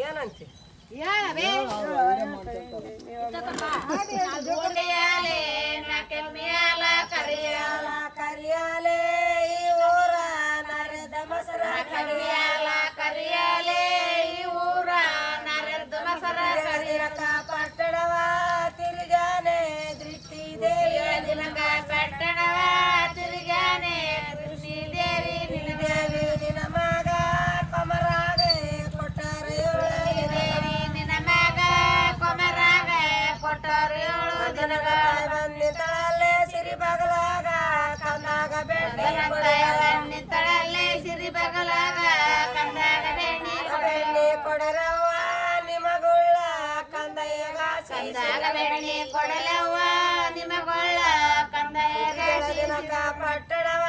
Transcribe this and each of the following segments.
ಏನಂತೆ కరియాల కరియాలే ఈ ఊర నరేంద్ర మసరా కరియాల కరియాలే ఈ ఊర నరేంద్ర మసరా కరియక ಕಂದಯ್ಯಗ ಕಂದಾಗ ಬೆಣ್ಣೆ ಕೊಡಲವ್ವ ನಿಮಗೊಳ್ಳ ಕಂದಯ್ಯಗ ದಿನಕ ಪಟ್ಟಣವ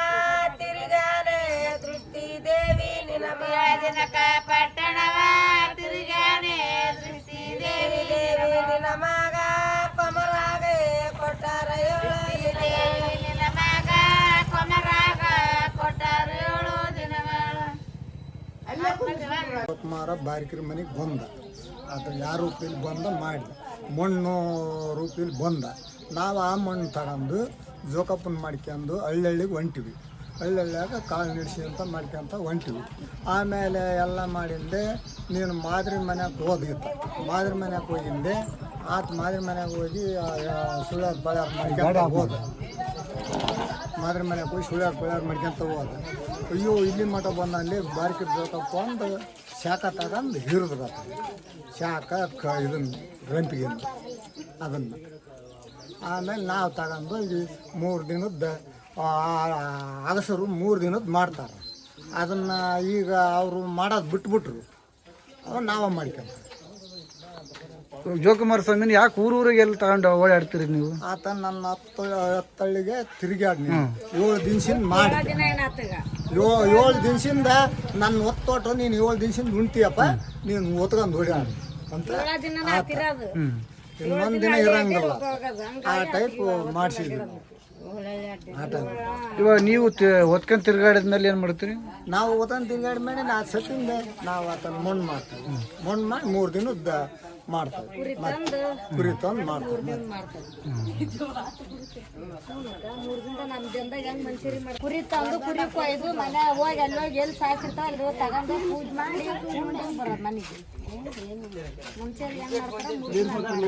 ತಿರುಗಾನೆ ದೃಷ್ಟಿ ದೇವಿ ನಿನ ದಿನಕ ಪಟ್ಟಣವ ತಿರುಗಾನೆ ದೃಷ್ಟಿ ದೇವಿ ದೇವಿ ನಿನ ಮಗ ಕೊಮರಾಗ ಕೊಟ್ಟಾರ ಏಳು ದೇವಿ ನಿನ ಮಗ ಕೊಮರಾಗ ಕೊಟ್ಟಾರ ಏಳು ದಿನಗಳು ಕುಮಾರ ಬಾರಿಕರ ಮನೆಗೆ ಬಂದ. ಅದು ಯಾರು ಬಂದ ಮಾಡಿ ಮಣ್ಣು ರೂಪಿಲಿ ಬಂದ. ನಾವು ಆ ಮಣ್ಣು ತಗೊಂಡು ಜೋಕಪ್ಪನ ಮಾಡ್ಕೊಂಡು ಹಳ್ಳಿಗೆ ಹೊಂಟಿವಿ. ಹಳ್ಳಿಯಾಗ ಕಾಲು ನಡೆಸಿ ಅಂತ ಮಾಡ್ಕೊಂತ ಹೊಂಟಿವಿ. ಆಮೇಲೆ ಎಲ್ಲ ಮಾಡಿಂದೆ ನೀನು ಮಾದರಿ ಮನೆಗೆ ಹೋಗಿತ್ತ ಮಾದರಿ ಮನೆಗೆ ಹೋಗಿಂದೆ ಆತ ಮಾದರಿ ಮನೆಗೆ ಹೋಗಿ ಸುಳ್ಯಾಗ ಬಳ್ಯಾಗ ಮಾಡ್ಕೊಂಡು ಹೋದ. ಮಾದರಿ ಮನೆಗೆ ಹೋಗಿ ಸುಳ್ಯಾಗ ಪಳ್ಯಾರ ಮಾಡ್ಕೊಂತ ಹೋದ. ಅಯ್ಯೋ, ಇಲ್ಲಿ ಮಠ ಬಂದಲ್ಲಿ ಅಲ್ಲಿ ಜೋಕಪ್ಪ ಅಂದು ಶಾಖ ತಗೊಂಡು ಹಿರಿದ್ರು ಶಾಖ, ಕ, ಇದನ್ನು ರಂಪಿಗೆ ಅದನ್ನು. ಆಮೇಲೆ ನಾವು ತಗೊಂಡು ಇದು ಮೂರು ದಿನದ ಅಗಸರು ಮೂರು ದಿನದ ಮಾಡ್ತಾರೆ. ಅದನ್ನು ಈಗ ಅವರು ಮಾಡೋದು ಬಿಟ್ಬಿಟ್ರು. ನಾವೇ ಮಾಡ್ಕೊಂತಾರೆ. ಜೋಕುಮಾರ ಸ್ವಾಮಿನ ಯಾಕೆ ಊರೂರಿಗೆ ಎಲ್ಲಿ ತಗೊಂಡು ಓಡಾಡ್ತೀರಿ ನೀವು? ಆತ ನನ್ನ ಹತ್ತು ಹತ್ತಳ್ಳಿಗೆ ತಿರುಗಾಡ್ನಿ ನೀವು ಏಳು ದಿನಸಿಂದ ಮಾಡಿ. ಏಳು ಏಳು ದಿನಸಿಂದ ನನ್ನ ಒತ್ತೋಟ ನೀನು ಏಳು ದಿನಸಿಂದ ಉಣ್ತೀಯಪ್ಪ ನೀನು ಒತ್ಕೊಂಡು ಓಡಾಡ್ ಅಂತ ಆತ. ಇನ್ನೊಂದು ದಿನ ಇರಂಗಿಲ್ಲ. ಆ ಟೈಪ್ ಮಾಡಿಸಿದ್ವಿ ಇವಾಗ ನೀವು ಹೊತ್ಕೊಂಡ್ ತಿರ್ಗಾಡಿದ್ಮೇಲೆ ಏನು ಮಾಡ್ತೀರಿ? ನಾವು ಒತ್ತೊಂದು ತಿರ್ಗಾಡಿದ ಮೇಲೆ ನಾ ಸತ್ತಿಂದ. ನಾವು ಆತನ ಮಣ್ಣು ಮಾಡ್ತೀವಿ. ಮಣ್ಣು ಮಾಡಿ ಮೂರು ದಿನದ ಮತ್ತೆ ಕುರಿ ತಂದು ಮಾಡ್ತೀವಿ ಮತ್ತೆ. ಕುರಿ ತಂದು ಕುರಿ ಕೊಯ್ದು ಮನೆ ಹೋಗಿ ಅಲ್ಲಿ ಹೋಗಿ ಎಲ್ಲಿ ಸಾಕಿರ್ತಾವ ಅಲ್ಲಿ ಹೋಗಿ ತಗೊಂಡು ಪೂಜೆ ಮಾಡಿ ಉಂಡು ಬರೋದು ಮನೆಗೆ. ಮುಂಚೆ ಏನ್ ಮಾಡ್ತಾರೆ